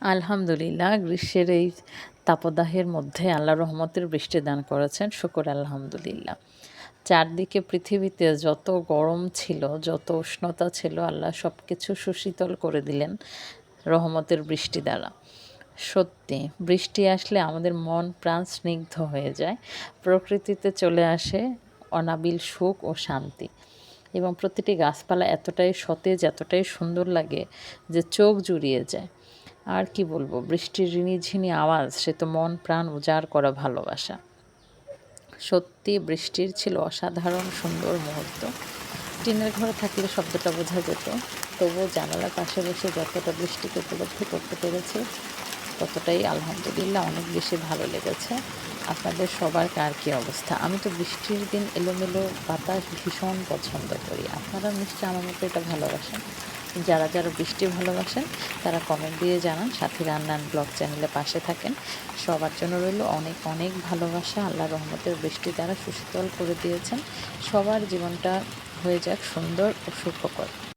আলহামদুলিল্লাহ, গ্রীষ্মের এই তাপদাহের মধ্যে আল্লাহ রহমতের বৃষ্টি দান করেছেন, শুকর আলহামদুলিল্লাহ। চারদিকে পৃথিবীতে যত গরম ছিল, যত উষ্ণতা ছিল, আল্লাহ সব কিছু সুশীতল করে দিলেন রহমতের বৃষ্টি দ্বারা। সত্যি, বৃষ্টি আসলে আমাদের মন, প্রাণ স্নিগ্ধ হয়ে যায়, প্রকৃতিতে চলে আসে অনাবিল সুখ ও শান্তি। এবং প্রতিটি গাছপালা এতটাই সতেজ, এতটাই সুন্দর লাগে যে চোখ জুড়িয়ে যায়। আর কি বলব, বৃষ্টির ঝিনি আওয়াজ, সে তো মন প্রাণ উজাড় করা ভালোবাসা। সত্যি বৃষ্টির ছিল অসাধারণ সুন্দর মুহূর্ত। টিনের ঘরে থাকলে শব্দটা বোঝা যেত, তবুও জানালার পাশে বসে যতটা বৃষ্টিকে উপলব্ধি করতে পেরেছি, ততটাই আলহামদুলিল্লাহ অনেক বেশি ভালো লেগেছে। আপনাদের সবার কার কী অবস্থা? আমি তো বৃষ্টির দিন এলোমেলো বাতাস ভীষণ পছন্দ করি। আপনারা নিশ্চয়ই আমার মতো এটা ভালোবাসেন। যারা যারা বৃষ্টি ভালোবাসেন, তারা কমেন্ট দিয়ে জানান। সাথী রান্নান ব্লগ চ্যানেলে পাশে থাকেন। সবার জন্য রইল অনেক অনেক ভালোবাসা। আল্লাহ রহমতের বৃষ্টি দ্বারা সুশীতল করে দিয়েছেন। সবার জীবনটা হয়ে যাক সুন্দর ও সুখকর।